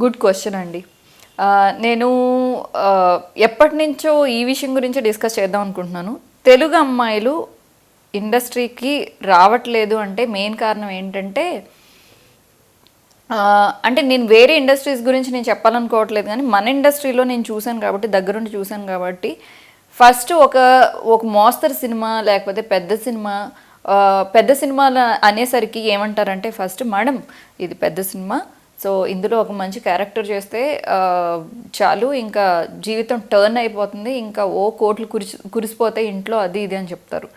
Good question అండి. నేను ఎప్పటి నుంచో ఈ విషయం గురించి డిస్కస్ చేద్దాం అనుకుంటున్నాను. తెలుగు అమ్మాయిలు ఇండస్ట్రీకి రావట్లేదు అంటే మెయిన్ కారణం ఏంటంటే అంటే నేను వేరే ఇండస్ట్రీస్ గురించి నేను చెప్పాలనుకోవట్లేదు కానీ మన ఇండస్ట్రీలో నేను చూశాను కాబట్టి దగ్గరుండి చూశాను కాబట్టి ఫస్ట్ ఒక ఒక మోస్తరు సినిమా లేకపోతే పెద్ద సినిమా పెద్ద సినిమాలు అనేసరికి ఏమంటారంటే ఫస్ట్ మేడం ఇది పెద్ద సినిమా సో ఇందులో ఒక మంచి క్యారెక్టర్ చేస్తే చాలు ఇంకా జీవితం టర్న్ అయిపోతుంది. ఇంకా ఓ కోట్లు కురిసి కురిసిపోతే ఇంట్లో అది ఇది అని చెప్తారు.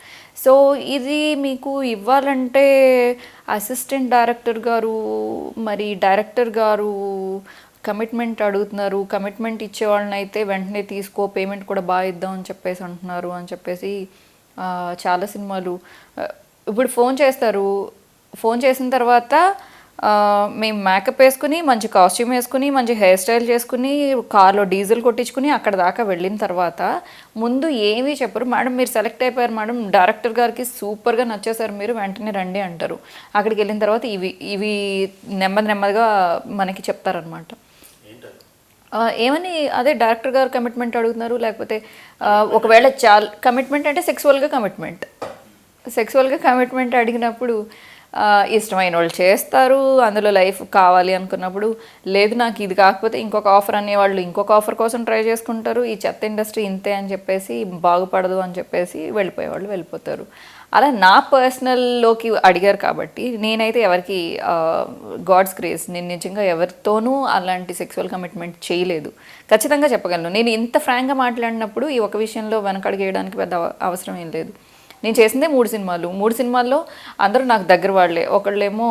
సో ఇది మీకు ఇవ్వాలంటే అసిస్టెంట్ డైరెక్టర్ గారు మరి డైరెక్టర్ గారు కమిట్మెంట్ అడుగుతున్నారు. కమిట్మెంట్ ఇచ్చే వాళ్ళని అయితే వెంటనే తీసుకో పేమెంట్ కూడా బాగా ఇద్దాం అని చెప్పేసి అంటున్నారు అని చెప్పేసి చాలా సినిమాలు. ఇప్పుడు ఫోన్ చేస్తారు. ఫోన్ చేసిన తర్వాత మేము మేకప్ వేసుకుని మంచి కాస్ట్యూమ్ వేసుకుని మంచి హెయిర్ స్టైల్ చేసుకుని కార్లో డీజిల్ కొట్టించుకుని అక్కడ దాకా వెళ్ళిన తర్వాత ముందు ఏమీ చెప్పరు. మేడం మీరు సెలెక్ట్ అయిపోయారు మేడం. డైరెక్టర్ గారికి సూపర్గా నచ్చేసారు మీరు వెంటనే రండి అంటారు. అక్కడికి వెళ్ళిన తర్వాత ఇవి ఇవి నెమ్మది నెమ్మదిగా మనకి చెప్తారనమాట ఏమని? అదే డైరెక్టర్ గారు కమిట్మెంట్ అడుగుతున్నారు. లేకపోతే ఒకవేళ చాలా కమిట్మెంట్ అంటే సెక్సువల్గా కమిట్మెంట్ సెక్సువల్గా కమిట్మెంట్ అడిగినప్పుడు ఇష్టమైన వాళ్ళు చేస్తారు అందులో లైఫ్ కావాలి అనుకున్నప్పుడు లేదు నాకు ఇది కాకపోతే ఇంకొక ఆఫర్ అనేవాళ్ళు ఇంకొక ఆఫర్ కోసం ట్రై చేసుకుంటారు ఈ చెత్త ఇండస్ట్రీ ఇంతే అని చెప్పేసి బాగుపడదు అని చెప్పేసి వెళ్ళిపోయేవాళ్ళు వెళ్ళిపోతారు. అలా నా పర్సనల్లోకి అడిగారు కాబట్టి నేనైతే ఎవరికి గాడ్స్ క్రేజ్ నేను నిజంగా ఎవరితోనూ అలాంటి సెక్సువల్ కమిట్మెంట్ చేయలేదు. ఖచ్చితంగా చెప్పగలను. నేను ఇంత ఫ్రాంక్గా మాట్లాడినప్పుడు ఈ ఒక విషయంలో వెనకడిగేయడానికి పెద్ద అవసరం ఏం లేదు. నేను చేసిందే మూడు సినిమాలు. మూడు సినిమాల్లో అందరూ నాకు దగ్గర వాళ్ళే. ఒకళ్ళేమో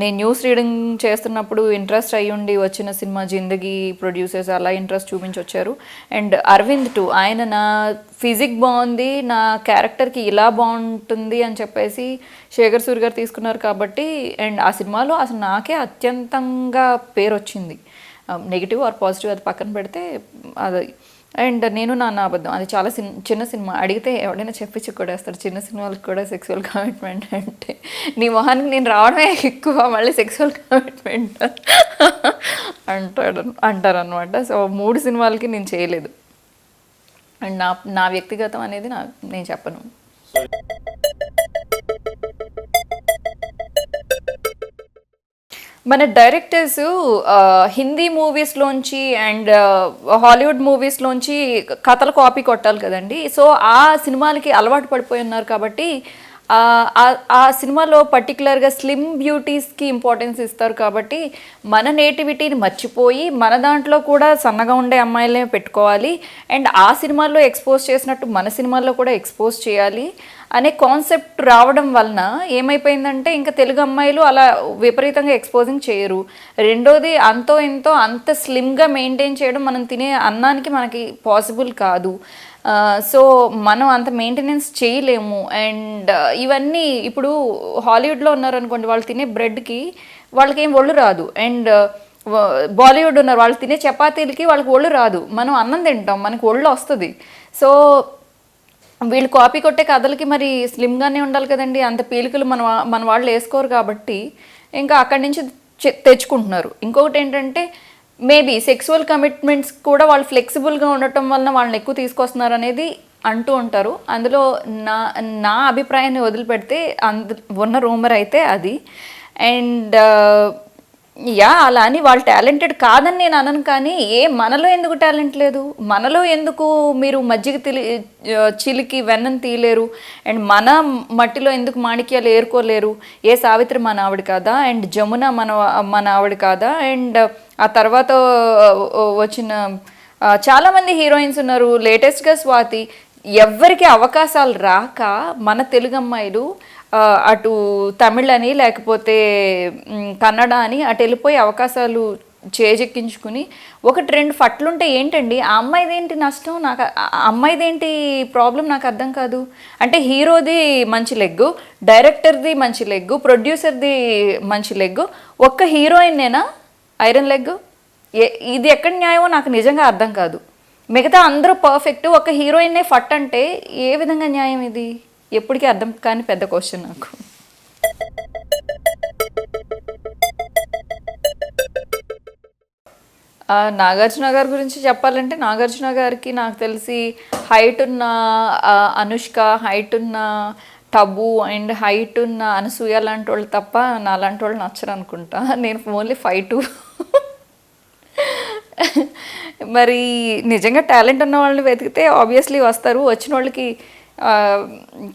నేను న్యూస్ రీడింగ్ చేస్తున్నప్పుడు ఇంట్రెస్ట్ అయ్యి ఉండి వచ్చిన సినిమా జిందగీ ప్రొడ్యూసర్స్ అలా ఇంట్రెస్ట్ చూపించి వచ్చారు అండ్ అరవింద్ టు ఆయన నా ఫిజిక్ బాగుంది నా క్యారెక్టర్కి ఇలా బాగుంటుంది అని చెప్పేసి శేఖర్ సూర్య గారు తీసుకున్నారు కాబట్టి అండ్ ఆ సినిమాలో అసలు నాకే అత్యంతంగా పేరు వచ్చింది నెగిటివ్ ఆర్ పాజిటివ్ అది పక్కన పెడితే అది అండ్ నేను నా నా అబద్ధం. అది చాలా సిన్ చిన్న సినిమా. అడిగితే ఎవడైనా చెప్పించి కొడేస్తారు చిన్న సినిమాలకు కూడా సెక్సువల్ కమిట్మెంట్ అంటే నీ మొహానికి నేను రావడమే ఎక్కువ మళ్ళీ సెక్సువల్ కమిట్మెంట్ అంటాడు అంటారనమాట సో మూడు సినిమాలకి నేను చేయలేదు. అండ్ నా నా వ్యక్తిగతం అనేది నా నేను చెప్పను. మన డైరెక్టర్స్ హిందీ మూవీస్లోంచి అండ్ హాలీవుడ్ మూవీస్లోంచి కథలు కాపీ కొట్టాలి కదండి. సో ఆ సినిమాలకి అలవాటు పడిపోయి ఉన్నారు కాబట్టి ఆ, సినిమాలో పర్టికులర్గా స్లిమ్ బ్యూటీస్కి ఇంపార్టెన్స్ ఇస్తారు కాబట్టి మన నేటివిటీని మర్చిపోయి మన దాంట్లో కూడా సన్నగా ఉండే అమ్మాయిలే పెట్టుకోవాలి. అండ్ ఆ సినిమాల్లో ఎక్స్పోజ్ చేసినట్టు మన సినిమాల్లో కూడా ఎక్స్పోజ్ చేయాలి. అనే కాన్సెప్ట్ రావడం వలన ఏమైపోయిందంటే ఇంకా తెలుగు అమ్మాయిలు అలా విపరీతంగా ఎక్స్పోజింగ్ చేయరు. రెండోది అంతో ఎంతో అంత స్లిమ్గా మెయింటైన్ చేయడం మనం తినే అన్నానికి మనకి పాసిబుల్ కాదు. సో మనం అంత మెయింటెనెన్స్ చేయలేము. అండ్ ఇవన్నీ ఇప్పుడు హాలీవుడ్లో ఉన్నారనుకోండి వాళ్ళు తినే బ్రెడ్కి వాళ్ళకి ఏం ఒళ్ళు రాదు. అండ్ బాలీవుడ్ ఉన్నారు వాళ్ళు తినే చపాతీలకి వాళ్ళకి ఒళ్ళు రాదు. మనం అన్నం తింటాం మనకి ఒళ్ళు వస్తుంది. సో వీళ్ళు కాపీ కొట్టే కథలకి మరి స్లిమ్గానే ఉండాలి కదండి. అంత పీలికలు మన మన వాళ్ళు వేసుకోరు కాబట్టి ఇంకా అక్కడి నుంచి తెచ్చుకుంటున్నారు. ఇంకొకటి ఏంటంటే మేబీ సెక్సువల్ కమిట్మెంట్స్ కూడా వాళ్ళు ఫ్లెక్సిబుల్గా ఉండటం వలన వాళ్ళని ఎక్కువ తీసుకొస్తున్నారు అనేది అంటూ ఉంటారు. అందులో నా నా అభిప్రాయాన్ని వదిలిపెడితే అందు ఉన్న రూమర్ అయితే అది. అండ్ uh, యా అలా అని వాళ్ళు టాలెంటెడ్ కాదని నేను అనను కానీ ఏ మనలో ఎందుకు టాలెంట్ లేదు? మనలో ఎందుకు మీరు మజ్జిగ తిలి uh, చిలికి వెన్నం తీయలేరు? అండ్ మన మట్టిలో ఎందుకు మాణిక్యాలు ఏరుకోలేరు? ఏ సావిత్రి మన ఆవిడ కాదా? అండ్ జమున మన మన ఆవిడ కాదా? అండ్ ఆ తర్వాత వచ్చిన చాలామంది హీరోయిన్స్ ఉన్నారు. లేటెస్ట్గా స్వాతి ఎవ్వరికి అవకాశాలు రాక మన తెలుగు అమ్మాయిలు అటు తమిళ్ అని లేకపోతే కన్నడ అని అటు వెళ్ళిపోయే అవకాశాలు చేజెక్కించుకుని ఒకటి రెండు ఫట్లుంటే ఏంటండి? ఆ అమ్మాయిదేంటి నష్టం? నాకు ఆ అమ్మాయిదేంటి ప్రాబ్లం? నాకు అర్థం కాదు. అంటే హీరోది మంచి లెగ్గు డైరెక్టర్ది మంచి లెగ్గు ప్రొడ్యూసర్ది మంచి లెగ్గు. ఒక్క హీరోయిన్నేనా? Iron leg? ఇది ఎక్కడ న్యాయమో నాకు నిజంగా అర్థం కాదు. మిగతా అందరూ పర్ఫెక్ట్ ఒక హీరోయిన్నే ఫట్ అంటే ఏ విధంగా న్యాయం ఇది? ఎప్పటికీ అర్థం కాని పెద్ద క్వశ్చన్ నాకు. నాగార్జున గారి గురించి చెప్పాలంటే నాగార్జున గారికి నాకు తెలిసి హైట్ ఉన్న అనుష్క హైట్ ఉన్న టబు అండ్ హైట్ ఉన్న అనసూయ లాంటి వాళ్ళు తప్ప నా లాంటి వాళ్ళు నచ్చరు అనుకుంటా నేను ఓన్లీ ఫైవ్ టూ మరి నిజంగా టాలెంట్ ఉన్న వాళ్ళని వెతికితే ఆబ్వియస్లీ వస్తారు. వచ్చిన వాళ్ళకి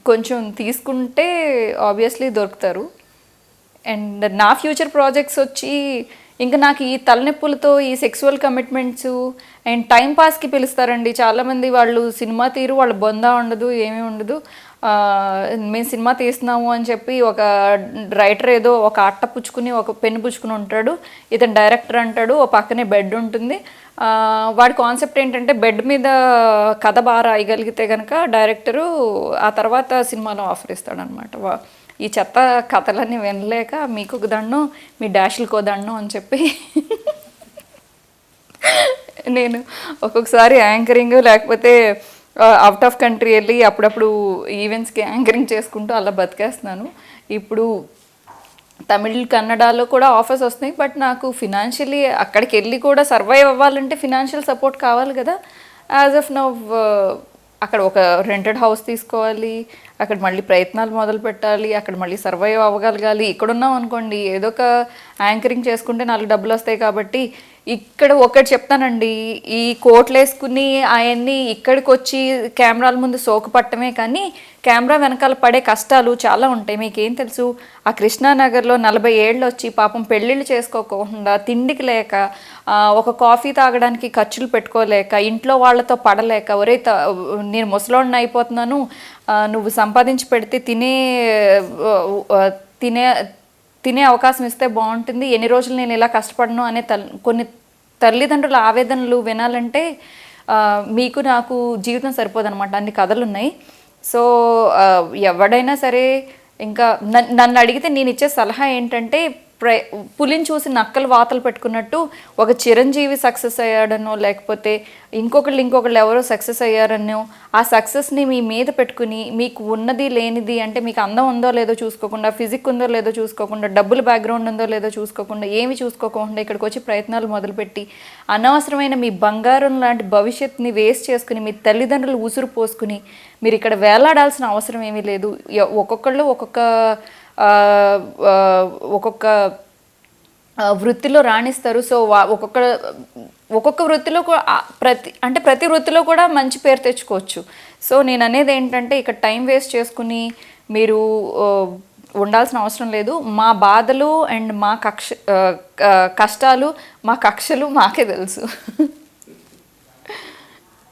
కొంచెం తీసుకుంటే ఆబ్వియస్లీ దొరుకుతారు. అండ్ నా ఫ్యూచర్ ప్రాజెక్ట్స్ వచ్చి ఇంకా నాకు ఈ తలనొప్పులతో ఈ సెక్సువల్ కమిట్మెంట్స్ అండ్ టైం పాస్కి పిలుస్తారండి. చాలామంది వాళ్ళు సినిమా తీరు వాళ్ళ బొందా ఉండదు ఏమీ ఉండదు. మేము సినిమా తీస్తున్నాము అని చెప్పి ఒక రైటర్ ఏదో ఒక అట్ట పుచ్చుకుని ఒక పెన్ను పుచ్చుకుని ఉంటాడు. ఇతను డైరెక్టర్ అంటాడు ఓ పక్కనే బెడ్ ఉంటుంది. వాడి కాన్సెప్ట్ ఏంటంటే బెడ్ మీద కథ బాగా రాయగలిగితే కనుక డైరెక్టరు ఆ తర్వాత సినిమాలో ఆఫర్ ఇస్తాడనమాట. ఈ చెత్త కథలన్నీ వినలేక మీకు ఒక దండం మీ డాష్లకు దండం అని చెప్పి నేను ఒక్కొక్కసారి యాంకరింగ్ లేకపోతే అవుట్ ఆఫ్ కంట్రీ వెళ్ళి అప్పుడప్పుడు ఈవెంట్స్కి యాంకరింగ్ చేసుకుంటూ అలా బతికేస్తున్నాను. ఇప్పుడు తమిళ్ కన్నడలో కూడా ఆఫర్స్ వస్తున్నాయి. బట్ నాకు ఫినాన్షియలీ అక్కడికి వెళ్ళి కూడా సర్వైవ్ అవ్వాలంటే ఫినాన్షియల్ సపోర్ట్ కావాలి కదా. యాజ్ ఆఫ్ నవ్ అక్కడ ఒక రెంటెడ్ హౌస్ తీసుకోవాలి. అక్కడ మళ్ళీ ప్రయత్నాలు మొదలు పెట్టాలి. అక్కడ మళ్ళీ సర్వైవ్ అవ్వగలగాలి. ఇక్కడ ఉన్నాం అనుకోండి ఏదో ఒక యాంకరింగ్ చేసుకుంటే నాలుగు డబ్బులు వస్తాయి కాబట్టి ఇక్కడ ఒకటి చెప్తానండి ఈ కోట్లు వేసుకుని ఆయన్ని ఇక్కడికి వచ్చి కెమెరాల ముందు సోకుపట్టమే కానీ కెమెరా వెనకాల పడే కష్టాలు చాలా ఉంటాయి. మీకేం తెలుసు? ఆ కృష్ణానగర్లో నలభై ఏళ్ళు వచ్చి పాపం పెళ్ళిళ్ళు చేసుకోకుండా తిండికి లేక ఒక కాఫీ తాగడానికి ఖర్చులు పెట్టుకోలేక ఇంట్లో వాళ్ళతో పడలేక ఒరే త- నేను ముసలోడిని అయిపోతున్నాను నువ్వు సంపాదించి పెడితే తినే తినే తినే అవకాశం ఇస్తే బాగుంటుంది. ఎన్ని రోజులు నేను ఇలా కష్టపడను అనే తల్ కొన్ని తల్లిదండ్రుల ఆవేదనలు వినాలంటే మీకు నాకు జీవితం సరిపోదన్నమాట. అన్ని కథలు ఉన్నాయి సో ఎవడైనా సరే ఇంకా నన్- నన్ను అడిగితే నేను ఇచ్చే సలహా ఏంటంటే పులిని చూసి నక్కలు వాతలు పెట్టుకున్నట్టు ఒక చిరంజీవి సక్సెస్ అయ్యాడనో లేకపోతే ఇంకొకళ్ళు ఇంకొకళ్ళు ఎవరో సక్సెస్ అయ్యారనో ఆ సక్సెస్ని మీ మీద పెట్టుకుని మీకు ఉన్నది లేనిది అంటే మీకు అందం ఉందో లేదో చూసుకోకుండా ఫిజిక్ ఉందో లేదో చూసుకోకుండా డబ్బులు బ్యాక్గ్రౌండ్ ఉందో లేదో చూసుకోకుండా ఏమి చూసుకోకుండా ఇక్కడికి వచ్చి ప్రయత్నాలు మొదలుపెట్టి అనవసరమైన మీ బంగారం లాంటి భవిష్యత్తుని వేస్ట్ చేసుకుని మీ తల్లిదండ్రులు ఉసురు పోసుకుని మీరు ఇక్కడ వేలాడాల్సిన అవసరం ఏమీ లేదు. ఒక్కొక్కళ్ళు ఒక్కొక్క ఒక్కొక్క వృత్తిలో రాణిస్తారు. సో వా- ఒక్కొక్క ఒక్కొక్క వృత్తిలో ప్రతి అంటే ప్రతి వృత్తిలో కూడా మంచి పేరు తెచ్చుకోవచ్చు. సో నేను అనేది ఏంటంటే ఇక్కడ టైం వేస్ట్ చేసుకుని మీరు ఉండాల్సిన అవసరం లేదు. మా బాధలు అండ్ మా కక్ష కష్టాలు మా కక్షలు మాకే తెలుసు.